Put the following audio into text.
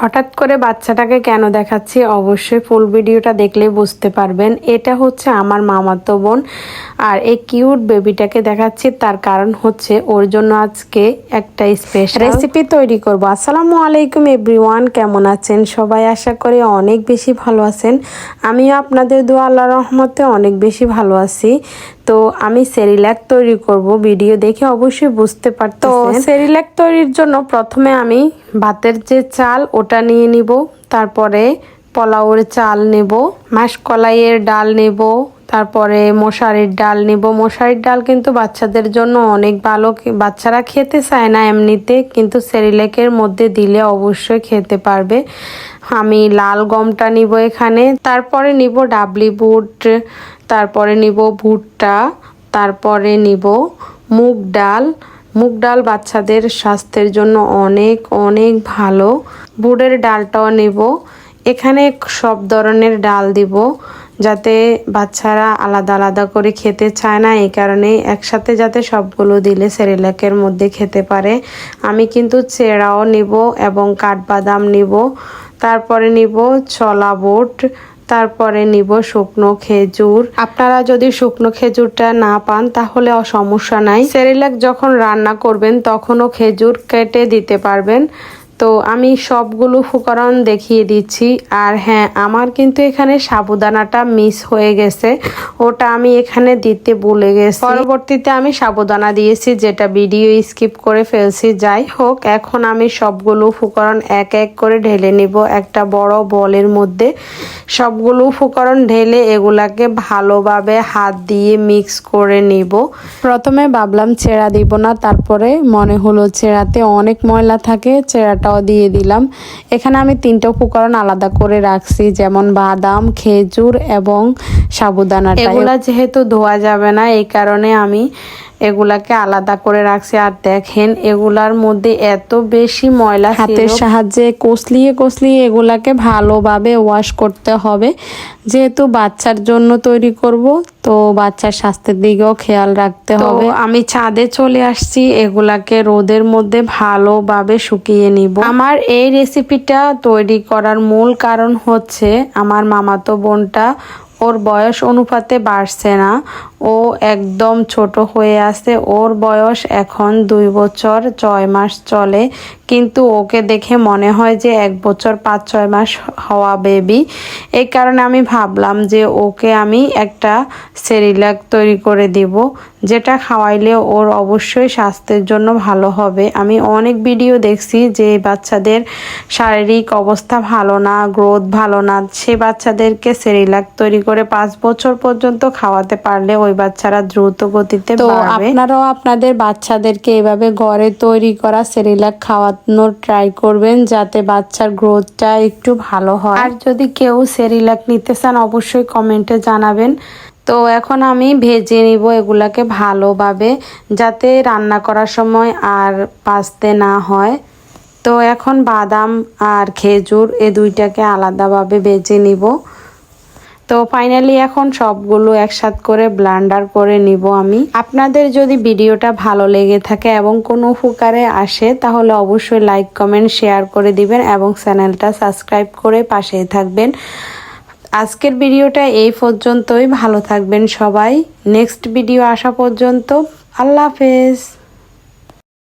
হঠাৎ করে বাচ্চাটাকে কেন দেখাচ্ছি? অবশ্যই ফুল ভিডিওটা দেখলেই বুঝতে পারবেন। এটা হচ্ছে আমার মামাতো বোন আর এই কিউট বেবিটাকে দেখাচ্ছি। তার কারণ হচ্ছে ওর জন্য আজকে একটা স্পেশাল রেসিপি তৈরি করব। আসসালামু আলাইকুম এভরিওয়ান কেমন আছেন? সবাই আশা করি অনেক বেশি ভালো আছেন। আমিও আপনাদের দোয়া আল্লাহ রহমতে অনেক বেশি ভালো আছি। তো আমি সেরিল্যাক তৈরি করব। ভিডিও দেখে অবশ্যই বুঝতে পারতো সেরিল্যাক তৈরির জন্য প্রথমে আমি ভাতের যে চাল ওটা নিয়ে নিব। তারপরে পোলাওর চাল নেব মাসকলাইয়ের ডাল নেব তারপরে মশারির ডাল নেব। মশারির ডাল কিন্তু বাচ্চাদের জন্য অনেক ভালো। বাচ্চারা খেতে চায় না এমনিতে, কিন্তু সেরিলেকের মধ্যে দিলে অবশ্যই খেতে পারবে। আমি লাল গমটা নিব এখানে। তারপরে নিব ডাবলি বুট, তারপরে নিব ভুট্টা, তারপরে নিব মুগ ডাল। মুগ ডাল বাচ্চাদের স্বাস্থ্যের জন্য অনেক অনেক ভালো। বুটের ডালটাও নেব। এখানে সব ধরনের ডাল দিব। যাতে বাচ্চারা আলাদা আলাদা করে খেতে চায় না, এই কারণে একসাথে যাতে সবগুলো দিলে সেরেলাকের মধ্যে খেতে পারে। আমি কিন্তু চেরাও নিব এবং কাঠবাদাম নিব, তারপরে নিব ছলা বুট, তারপরে নিব শুকনো খেজুর। আপনারা যদি শুকনো খেজুরটা না পান, তাহলে সমস্যা নাই। সেরিলাক যখন রান্না করবেন, তখনও খেজুর কেটে দিতে পারবেন। তো আমি সবগুলো ফুকরণ দেখিয়ে দিচ্ছি। আর হ্যাঁ আমার কিন্তু এখানে সাবুদানাটা মিস হয়ে গেছে। ওটা আমি এখানে দিতে ভুলে গেছি। পরবর্তীতে আমি সাবুদানা দিয়েছি, যেটা ভিডিও স্কিপ করে ফেলছি। যাই হোক, এখন আমি সবগুলো ফুকরণ এক এক করে ঢেলে নিব একটা বড় বলের মধ্যে। সবগুলো ফুকরণ ঢেলে এগুলাকে ভালোভাবে হাত দিয়ে মিক্স করে নিব। প্রথমে ভাবলাম চেরা দিব না, তারপরে মনে হলো চেরাতে অনেক ময়লা থাকে চেরাটাও দিয়ে দিলাম। এখানে আমি তিনটা উপকরণ আলাদা করে রাখছি, যেমন বাদাম, খেজুর এবং সাবুদানা এগুলা যেহেতু ধোয়া যাবে না, এই কারণে আমি এগুলাকে আলাদা করে রাখছি। আর দেখেন এগুলার মধ্যে এত বেশি ময়লা হাতের সাহায্যে কষলিয়ে কষলিয়ে এগুলাকে ভালোভাবে ওয়াশ করতে হবে। যেহেতু বাচ্চার জন্য তৈরি করব তো বাচ্চার স্বাস্থ্যের দিকেও খেয়াল রাখতে হবে। আমি ছাদে চলে আসছি এগুলাকে রোদের মধ্যে ভালোভাবে শুকিয়ে নিব। আমার এই রেসিপিটা তৈরি করার মূল কারণ হচ্ছে আমার মামাতো বোনটা ওর বয়স অনুপাতে বাড়ছে না। ও একদম ছোট হয়ে আছে। ওর বয়স এখন দুই বছর, ছয় মাস চলে। কিন্তু ওকে দেখে মনে হয় যে এক বছর পাঁচ, ছয় মাস হওয়া বেবি এই কারণে আমি ভাবলাম যে ওকে আমি একটা সেরিলাক তৈরি করে দিব, যেটা খাওয়াইলে ওর অবশ্যই স্বাস্থ্যের জন্য ভালো হবে। আমি অনেক ভিডিও দেখছি যে বাচ্চাদের শারীরিক অবস্থা ভালো না গ্রোথ ভালো না। সে বাচ্চাদেরকে সেরিলাক তৈরি করে পাঁচ বছর পর্যন্ত খাওয়াতে পারলে ওই বাচ্চারা দ্রুত গতিতে তো আপনারাও আপনাদের বাচ্চাদেরকে এভাবে ঘরে তৈরি করা সেরিলাক খাওয়ানোর ট্রাই করবেন যাতে বাচ্চার গ্রোথটা একটু ভালো হয়। আর যদি কেউ সেরিলাক নিতে চান অবশ্যই কমেন্টে জানাবেন। তো এখন আমি ভেজে নিব এগুলাকে ভালোভাবে যাতে রান্না করার সময় আর পাস্তে না হয়। তো এখন বাদাম আর খেজুর এ দুইটাকে আলাদাভাবে বেজে নিব। তো ফাইনালি এখন সবগুলো একসাথ করে ব্লান্ডার করে নিব আমি। আপনাদের যদি ভিডিওটা ভালো লেগে থাকে এবং কোনো উপকারে আসে, তাহলে অবশ্যই লাইক কমেন্ট শেয়ার করে দিবেন এবং চ্যানেলটা সাবস্ক্রাইব করে পাশেই থাকবেন। আজকের ভিডিওটা এই পর্যন্তই। ভালো থাকবেন সবাই। নেক্সট ভিডিও আসা পর্যন্ত। আল্লাহ হাফেজ।